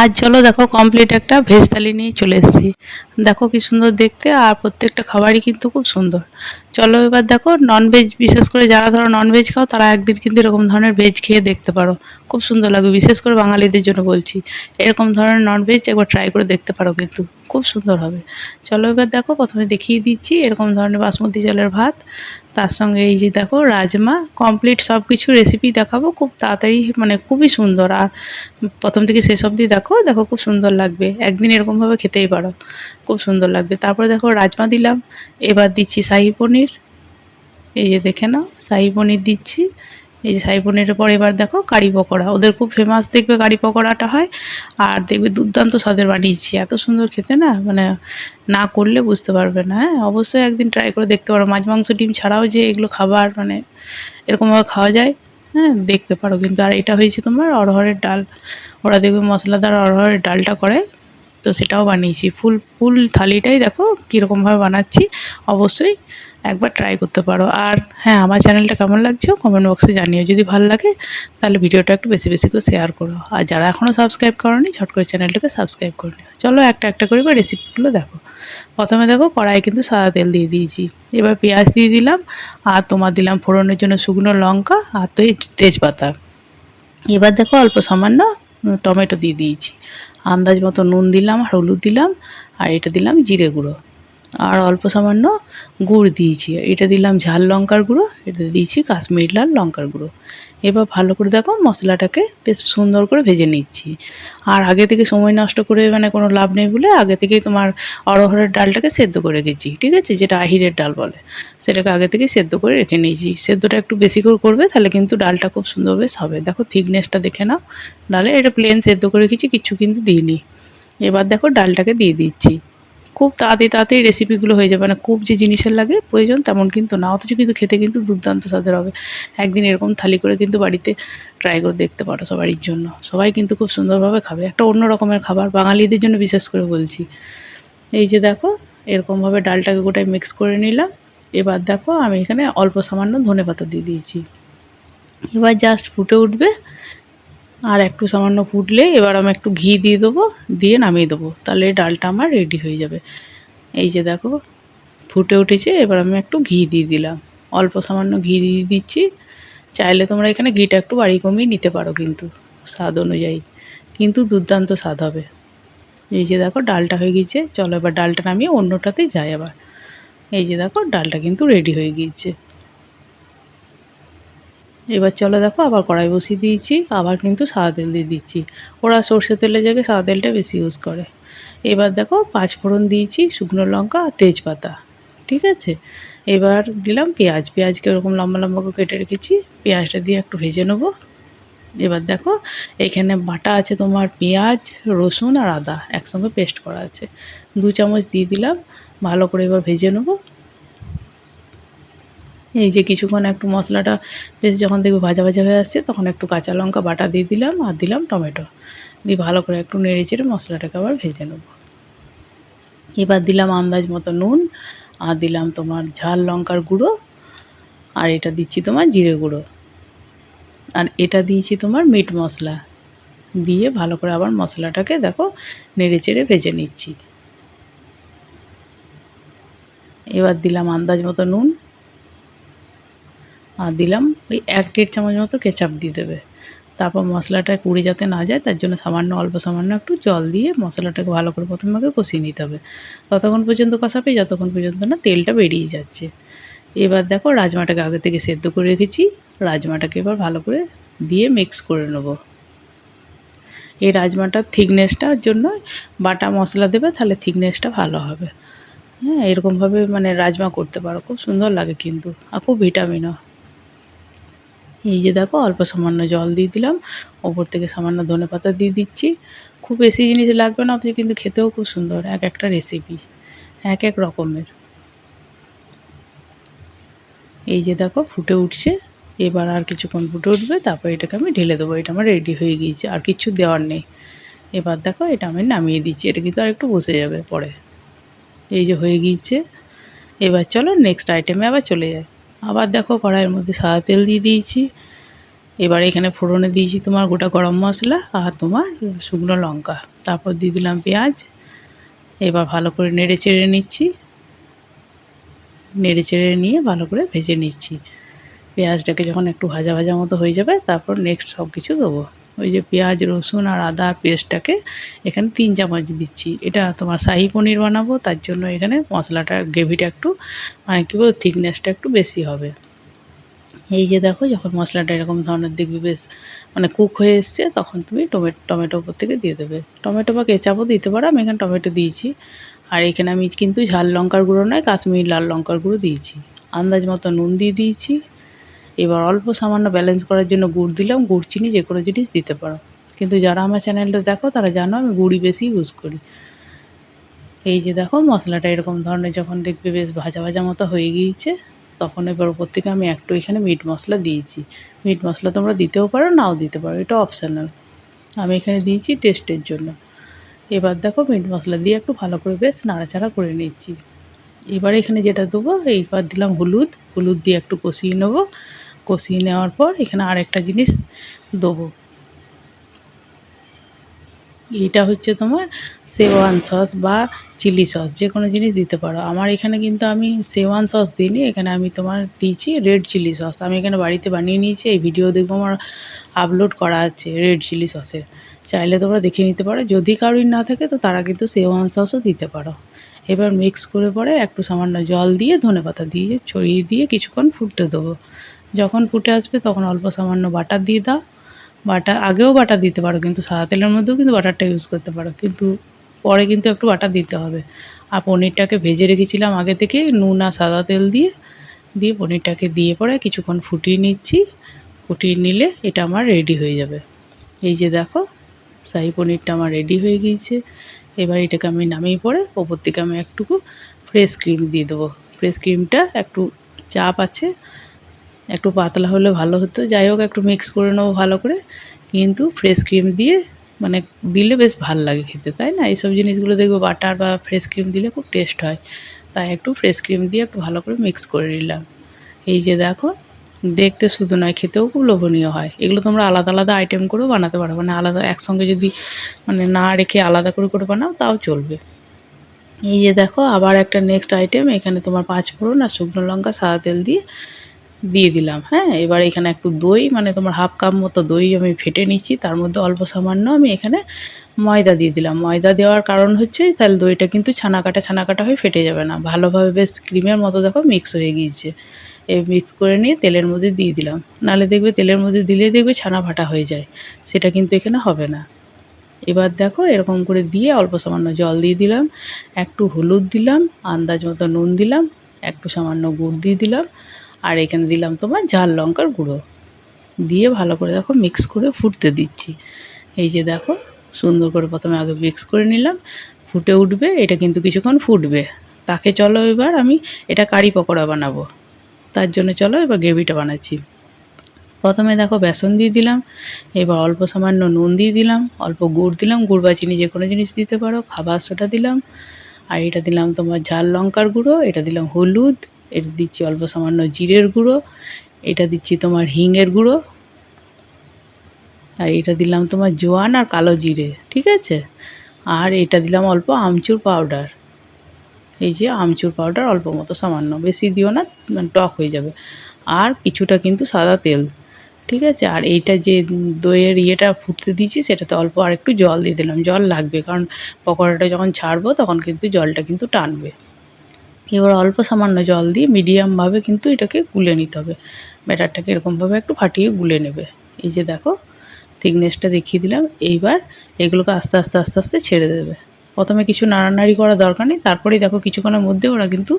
আর চলো দেখো কমপ্লিট একটা ভেজ থালি নিয়ে চলে এসেছি। দেখো কি সুন্দর দেখতে, আর প্রত্যেকটা খাবারই কিন্তু খুব সুন্দর। চলো এবার দেখো ননভেজ বিশেষ করে যারা ধরো ননভেজ খাও, তারা একদিন কিন্তু এরকম ধরনের ভেজ খেয়ে দেখতে পারো। খুব সুন্দর লাগবে বিশেষ করে বাঙালিদের জন্য বলছি। এরকম ধরনের ননভেজ একবার ট্রাই করে দেখতে পারো কিন্তু, খুব সুন্দর হবে। চলো এবার দেখো, প্রথমে দেখিয়ে দিচ্ছি, এরকম ধরনের বাসমতি চালের ভাত। তার সঙ্গে এই যে দেখো রাজমা কমপ্লিট সব কিছু রেসিপি দেখাবো। খুব তাড়াতাড়ি মানে খুবই সুন্দর। আর প্রথম থেকে শেষ অবধি দেখো দেখো খুব সুন্দর লাগবে। একদিন এরকমভাবে খেতেই পারো। খুব সুন্দর লাগবে। তারপরে দেখো রাজমা দিলাম। এবার দিচ্ছি শাহি পনির। এই যে দেখে নাও, শাহি পনির দিচ্ছি। এই যে সাই পনিরের পর এবার দেখো কারি পকোড়া। ওদের খুব ফেমাস দেখবে কারি পকোড়াটা হয়, আর দেখবে দুর্দান্ত স্বাদের বানিয়েছি। এত সুন্দর খেতে না মানে না করলে বুঝতে পারবে না হ্যাঁ? অবশ্যই একদিন ট্রাই করে দেখতে পারো। মাছ, মাংস, ডিম ছাড়াও যে এগুলো খাবার মানে এরকমভাবে খাওয়া যায় হ্যাঁ? দেখতে পারো। কিন্তু আর এটা হয়েছে তোমার অরহরের ডাল। ওরা দেখবে মশলাদার অরহরের ডালটা করে তো সেটাও বানিয়েছি। ফুল ফুল থালিটাই দেখো কীরকমভাবে বানাচ্ছি। অবশ্যই একবার ট্রাই করতে পারো। আর হ্যাঁ আমার চ্যানেলটা কেমন লাগছে কমেন্ট বক্সে জানিও। যদি ভালো লাগে, তাহলে ভিডিওটা একটু বেশি বেশি করে শেয়ার করো। আর যারা এখনও সাবস্ক্রাইব করনি, ঝট করে চ্যানেলটাকে সাবস্ক্রাইব করে নিও। চলো একটা একটা করে এবার রেসিপিগুলো দেখো। প্রথমে দেখো কড়াই কিন্তু সাদা তেল দিয়ে দিয়েছি। এবার পেঁয়াজ দিয়ে দিলাম, আর তোমার দিলাম ফোড়নের জন্য শুকনো লঙ্কা, আর তো তেজপাতা। এবার দেখো অল্প সামান্য টমেটো দিয়ে দিয়েছি। আন্দাজ মতো নুন দিলাম হলুদ দিলাম আর এটা দিলাম জিরে গুঁড়ো। আর অল্প সামান্য গুড় দিয়েছি। এটা দিলাম ঝাল লঙ্কার গুঁড়ো, এটা দিয়েছি কাশ্মীর লাল লঙ্কার গুঁড়ো। এবার ভালো করে দেখো মশলাটাকে বেশ সুন্দর করে ভেজে নিচ্ছি। আর আগে থেকে সময় নষ্ট করে মানে কোনো লাভ নেই বলে আগে থেকেই তোমার অরহরের ডালটাকে সেদ্ধ করে রেখেছি, ঠিক আছে? যেটা আহিরের ডাল বলে। সেটাকে আগে থেকেই সেদ্ধ করে রেখে নিয়েছি। সেদ্ধটা একটু বেশি করে করবে, তাহলে কিন্তু ডালটা খুব সুন্দর বেশ হবে। দেখো থিকনেসটা দেখে নাও। ডালে এটা প্লেন সেদ্ধ করে রেখেছি, কিছু কিন্তু দিইনি। এবার দেখো ডালটাকে দিয়ে দিচ্ছি। খুব তাড়াতাড়ি তাড়াতাড়ি রেসিপিগুলো হয়ে যাবে। মানে খুব যে জিনিসের লাগে প্রয়োজন তেমন কিন্তু না, অথচ কিন্তু খেতে কিন্তু দুর্দান্ত স্বাদের হবে। একদিন এরকম থালি করে কিন্তু বাড়িতে ট্রাই করে দেখতে পারো সবারই জন্য। সবাই কিন্তু খুব সুন্দরভাবে খাবে। একটা অন্য রকমের খাবার, বাঙালিদের জন্য বিশেষ করে বলছি। এই যে দেখো, এরকমভাবে ডালটাকে গোটায় মিক্স করে নিলাম। এবার দেখো, আমি এখানে অল্প সামান্য ধনে পাতা দিয়ে দিয়েছি। এবার জাস্ট ফুটে উঠবে। আর একটু সামান্য ফুটলে এবার আমি একটু ঘি দিয়ে দেবো, দিয়ে নামিয়ে দেবো। তাহলে ডালটা আমার রেডি হয়ে যাবে। এই যে দেখো, ফুটে উঠেছে, এবার আমি একটু ঘি দিয়ে দিলাম। অল্প সামান্য ঘি দিয়ে দিচ্ছি। চাইলে তোমরা এখানে ঘিটা একটু বাড়ি কমিয়ে নিতে পারো কিন্তু, স্বাদ অনুযায়ী। কিন্তু দুর্দান্ত স্বাদ হবে। এই যে দেখো, ডালটা হয়ে গিয়েছে। চলো এবার ডালটা নামিয়ে অন্যটাতে যাই আবার। এই যে দেখো, ডালটা কিন্তু রেডি হয়ে গিয়েছে। এবার চলো দেখো, আবার কড়াই বসিয়ে দিয়েছি, আবার কিন্তু সাদা তেল দিয়ে দিচ্ছি। ওরা সর্ষের তেলের জায়গায় সাদা তেলটা বেশি ইউজ করে। এবার দেখো, পাঁচ ফোড়ন দিয়েছি শুকনো লঙ্কা আর তেজপাতা, ঠিক আছে? এবার দিলাম পেঁয়াজ। পেঁয়াজকে ওরকম লম্বা লম্বা করে কেটে রেখেছি, পেঁয়াজটা দিয়ে একটু ভেজে নেব। এবার দেখো, এখানে বাটা আছে তোমার পেঁয়াজ, রসুন আর আদা একসঙ্গে পেস্ট করা আছে। দু চামচ দিয়ে দিলাম, ভালো করে এবার ভেজে নেব। এই যে কিছুক্ষণ একটু মশলাটা বেশ যখন দেখবে ভাজা ভাজা হয়ে আসছে, তখন একটু কাঁচা লঙ্কা বাটা দিয়ে দিলাম আর দিলাম টমেটো। দিয়ে ভালো করে একটু নেড়ে চেড়ে মশলাটাকে আবার ভেজে নেব। এবার দিলাম আন্দাজ মতো নুন আর দিলাম তোমার ঝাল লঙ্কার গুঁড়ো আর এটা দিচ্ছি তোমার জিরে গুঁড়ো। আর এটা দিয়েছি তোমার মিট মশলা। দিয়ে ভালো করে আবার মশলাটাকে দেখো নেড়ে চেড়ে ভেজে নিচ্ছি। এবার দিলাম আন্দাজ মতো নুন আর দিলাম ওই এক দেড় চামচ মতো কেচাপ দিয়ে দেবে। তারপর মশলাটা পুড়ে যাতে না যায়, তার জন্য সামান্য, অল্প সামান্য একটু জল দিয়ে মশলাটাকে ভালো করে প্রথমে আগে কষিয়ে নিতে হবে। ততক্ষণ পর্যন্ত কষাবে, যতক্ষণ পর্যন্ত না তেলটা বেরিয়ে যাচ্ছে। এবার দেখো রাজমাটাকে আগে থেকে সেদ্ধ করে রেখেছি। রাজমাটাকে এবার ভালো করে দিয়ে মিক্স করে নেব। এই রাজমাটার থিকনেসটার জন্য বাটা মশলা দেবে, তাহলে থিকনেসটা ভালো হবে। হ্যাঁ এরকমভাবে মানে রাজমা করতে পারো, খুব সুন্দর লাগে কিন্তু। আর খুব ভিটামিনও এই যে দেখো অল্প সামান্য জল দিয়ে দিলাম, ওপর থেকে সামান্য ধনে পাতা দিয়ে দিচ্ছি। খুব বেশি জিনিস লাগবে না, অথচ কিন্তু খেতেও খুব সুন্দর, এক একটা রেসিপি এক এক রকমের। এই যে দেখো ফুটে উঠছে, এবার আর কিছুক্ষণ ফুটে উঠবে, তারপর এটাকে আমি ঢেলে দেবো, এটা আমার রেডি হয়ে গিয়েছে, আর কিছু দেওয়ার নেই। এবার দেখো এটা আমি নামিয়ে দিচ্ছি, এটা কিন্তু আর একটু বসে যাবে পরে। এই যে হয়ে গিয়েছে, এবার চলো নেক্সট আইটেমে আবার চলে যায় আবার দেখো কড়াইয়ের মধ্যে সাদা তেল দিয়ে দিয়েছি। এবার এখানে ফোড়নে দিয়েছি তোমার গোটা গরম মশলা আর তোমার শুকনো লঙ্কা। তারপর দিয়ে দিলাম পেঁয়াজ। এবার ভালো করে নেড়ে চেড়ে নিচ্ছি। নেড়ে চেড়ে নিয়ে ভালো করে ভেজে নিচ্ছি। পেঁয়াজটাকে যখন একটু ভাজা ভাজা মতো হয়ে যাবে, তারপর নেক্সট সব কিছু দেবো। ওই যে পেঁয়াজ, রসুন আর আদা পেস্টটাকে এখানে তিন চামচ দিচ্ছি। এটা তোমার শাহি পনির বানাবো, তার জন্য এখানে মশলাটা, গ্রেভিটা একটু মানে কী বলব থিকনেসটা একটু বেশি হবে। এই যে দেখো, যখন মশলাটা এরকম ধরনের দেখবি বেশ মানে কুক হয়ে এসছে, তখন তুমি টমেটো টমেটো ওপর থেকে দিয়ে দেবে। টমেটো বা কেচাপও দিতে পারো, আমি এখানে টমেটো দিয়েছি। আর এখানে আমি কিন্তু ঝাল লঙ্কার গুঁড়ো নয়, কাশ্মীরি লাল লঙ্কার গুঁড়ো দিয়েছি। আন্দাজ মতো নুন দিয়ে দিয়েছি। এবার অল্প সামান্য ব্যালেন্স করার জন্য গুড় দিলাম, গুড় চিনি যে কোনো জিনিস দিতে পারো। কিন্তু যারা আমার চ্যানেলটা দেখো, তারা জানো আমি গুড়ি বেশি ইউজ করি। এই যে দেখো, মশলাটা এরকম ধরনের যখন দেখবে বেশ ভাজা ভাজা মতো হয়ে গিয়েছে, তখন এবার ওপর থেকে আমি একটু এখানে মিট মশলা দিয়েছি। মিট মশলা তোমরা দিতেও পারো, নাও দিতে পারো, এটা অপশানাল আমি এখানে দিয়েছি টেস্টের জন্য। এবার দেখো মিট মশলা দিয়ে একটু ভালো করে বেশ নাড়াচাড়া করে নিচ্ছি। এবার এখানে যেটা দেবো, এইবার দিলাম হলুদ। হলুদ দিয়ে একটু কষিয়ে নেব। কষিয়ে নেওয়ার পর এখানে আরেকটা জিনিস দেবো। এটা হচ্ছে তোমার সেওয়ান সস বা চিলি সস, যে কোনো জিনিস দিতে পারো। আমার এখানে কিন্তু আমি সেওয়ান সস দিইনি, এখানে আমি তোমার দিয়েছি রেড চিলি সস। আমি এখানে বাড়িতে বানিয়ে নিয়েছি, এই ভিডিও দেখব আমার আপলোড করা আছে রেড চিলি সসের। চাইলে তোমরা দেখে নিতে পারো। যদি কারোর না থাকে, তো তারা কিন্তু সেওয়ান সসও দিতে পারো। এবার মিক্স করে পরে একটু সামান্য জল দিয়ে ধনে পাতা দিয়ে ছড়িয়ে দিয়ে কিছুক্ষণ ফুটতে দেবো। যখন ফুটে আসবে তখন অল্প সামান্য বাটার দিয়ে দাও। বাটার আগেও বাটার দিতে পারো কিন্তু সাদা তেলের মধ্যেও কিন্তু বাটারটা ইউজ করতে পারো। কিন্তু পরে কিন্তু একটু বাটার দিতে হবে। আর পনিরটাকে ভেজে রেখেছিলাম আগে থেকে নুন আর সাদা তেল দিয়ে। দিয়ে পনিরটাকে দিয়ে পরে কিছুক্ষণ ফুটিয়ে নিচ্ছি। ফুটিয়ে নিলে এটা আমার রেডি হয়ে যাবে। এই যে দেখো, শাহি পনিরটা আমার রেডি হয়ে গিয়েছে। এবার এটাকে আমি নামিয়ে পরে ওপর থেকে আমি একটুকু ফ্রেশ ক্রিম দিয়ে দেবো। ফ্রেশ ক্রিমটা একটু চাপ আছে, একটু পাতলা হলে ভালো হতো। যাই হোক, একটু মিক্স করে নেব ভালো করে। কিন্তু ফ্রেশ ক্রিম দিয়ে মানে দিলে বেশ ভালো লাগে খেতে, তাই না? এইসব জিনিসগুলো দেখব বাটার বা ফ্রেশ ক্রিম দিলে খুব টেস্ট হয়। তাই একটু ফ্রেশ ক্রিম দিয়ে একটু ভালো করে মিক্স করে নিলাম। এই যে দেখো দেখতে শুধু নয়, খেতেও খুব লোভনীয় হয়। এগুলো তোমরা আলাদা আলাদা আইটেম করেও বানাতে পারো। মানে আলাদা একসঙ্গে যদি মানে না রেখে আলাদা করে করে বানাও, তাও চলবে। এই যে দেখো, আবার একটা নেক্সট আইটেম এখানে তোমার পাঁচ ফোড়ন আর শুকনো লঙ্কা, সাদা তেল দিয়ে দিয়ে দিলাম। হ্যাঁ এবার এখানে একটু দই মানে তোমার হাফ কাপ মতো দই আমি ফেটে নিচ্ছি। তার মধ্যে অল্প সামান্য আমি এখানে ময়দা দিয়ে দিলাম। ময়দা দেওয়ার কারণ হচ্ছে, তাহলে দইটা কিন্তু ছানা কাটা ছানা কাটা হয়ে ফেটে যাবে না। ভালোভাবে বেশ ক্রিমের মতো দেখো মিক্স হয়ে গিয়েছে। মিক্স করে নিয়ে তেলের মধ্যে দিয়ে দিলাম। নাহলে দেখবে তেলের মধ্যে দিলে দেখবে ছানা ভাটা হয়ে যায়। সেটা কিন্তু এখানে হবে না। এবার দেখো এরকম করে দিয়ে অল্প সামান্য জল দিয়ে দিলাম, একটু হলুদ দিলাম, আন্দাজ মতো নুন দিলাম, একটু সামান্য গুড় দিয়ে দিলাম, আর এখানে দিলাম তোমার ঝাল লঙ্কার গুঁড়ো। দিয়ে ভালো করে দেখো মিক্স করে ফুটতে দিচ্ছি। এই যে দেখো সুন্দর করে প্রথমে আগে মিক্স করে নিলাম, ফুটে উঠবে, এটা কিন্তু কিছুক্ষণ ফুটবে। তাকে চলো এবার আমি, এটা কারি পকোড়া বানাবো। তার জন্য চলো এবার গ্রেভিটা বানাচ্ছি। প্রথমে দেখো বেসন দিয়ে দিলাম, এবার অল্প সামান্য নুন দিয়ে দিলাম, অল্প গুড় দিলাম, গুড় বা চিনি যে কোনো জিনিস দিতে পারো, খাবার সোটা দিলাম, আর এটা দিলাম তোমার ঝাল লঙ্কার গুঁড়ো, এটা দিলাম হলুদ এটা দিচ্ছি অল্প সামান্য জিরের গুঁড়ো, এটা দিচ্ছি তোমার হিঙের গুঁড়ো, আর এটা দিলাম তোমার জোয়ান আর কালো জিরে, ঠিক আছে? আর এটা দিলাম অল্প আমচুর পাউডার। এই যে আমচুর পাউডার অল্প মতো সামান্য। বেশি দিও না মানে টক হয়ে যাবে। আর কিছুটা কিন্তু সাদা তেল, ঠিক আছে? আর এইটা যে দইয়ের ইয়েটা ফুটতে দিয়েছি, সেটাতে অল্প আর একটু জল দিয়ে দিলাম। জল লাগবে, কারণ পকোড়াটা যখন ছাড়বো, তখন কিন্তু জলটা কিন্তু টানবে। এবার অল্প সামান্য জল দিয়ে মিডিয়ামভাবে কিন্তু এটাকে গুলে নিতে হবে। ব্যাটারটাকে এরকমভাবে একটু ফাটিয়ে গুলে নেবে। এই যে দেখো, থিকনেসটা দেখিয়ে দিলাম। এইবার এগুলোকে আস্তে আস্তে আস্তে আস্তে ছেড়ে দেবে। প্রথমে কিছু নাড়ানাড়ি করার দরকার নেই, তারপরেই দেখো কিছুক্ষণের মধ্যে ওরা কিন্তু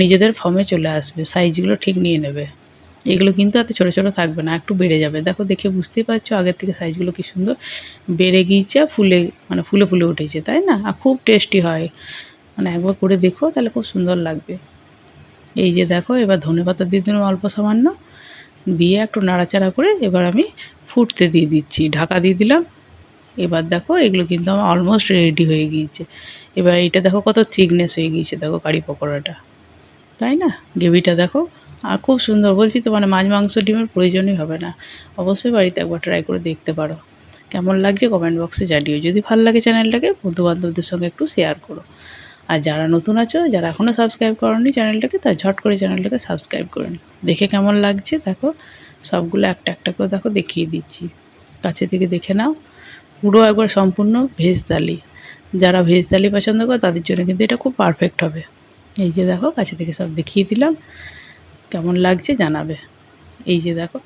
নিজেদের ফর্মে চলে আসবে সাইজগুলো ঠিক নিয়ে নেবে। এগুলো কিন্তু এত ছোটো ছোটো থাকবে না, একটু বেড়ে যাবে। দেখো, দেখে বুঝতেই পারছ আগের থেকে সাইজগুলো কি সুন্দর বেড়ে গিয়েছে ফুলে মানে ফুলে ফুলে উঠেছে, তাই না? আর খুব টেস্টি হয়। মানে একবার করে দেখো, তাহলে খুব সুন্দর লাগবে। এই যে দেখো, এবার ধনে পাতা দিয়ে দিলাম অল্প সামান্য, দিয়ে একটু নাড়াচাড়া করে এবার আমি ফুটতে দিয়ে দিচ্ছি। ঢাকা দিয়ে দিলাম এবার দেখো, এগুলো কিন্তু আমার অলমোস্ট রেডি হয়ে গিয়েছে। এবার এটা দেখো কত থিকনেস হয়ে গিয়েছে, দেখো কারি পকোড়াটা। তাই না? গ্রেভিটা দেখো, আর খুব সুন্দর বলছি তো মানে মাছ মাংস ডিমের প্রয়োজনই হবে না। অবশ্যই বাড়িতে একবার ট্রাই করে দেখতে পারো। কেমন লাগছে কমেন্ট বক্সে জানিও। যদি ভালো লাগে চ্যানেলটাকে বন্ধুবান্ধবদের সঙ্গে একটু শেয়ার করো। আর যারা নতুন আছো, যারা এখনও সাবস্ক্রাইব করনি চ্যানেলটাকে তার ঝট করে চ্যানেলটাকে সাবস্ক্রাইব করে নিও। দেখে কেমন লাগছে, দেখো, সবগুলো একটা একটা করে দেখো দেখিয়ে দিচ্ছি। কাছে থেকে দেখে নাও। পুরো একবার সম্পূর্ণ ভেজ থালি যারা ভেজ থালি পছন্দ করে, তাদের জন্য কিন্তু এটা খুব পারফেক্ট হবে। এই যে দেখো, কাছে থেকে সব দেখিয়ে দিলাম। কেমন লাগছে জানাবে। এই যে দেখো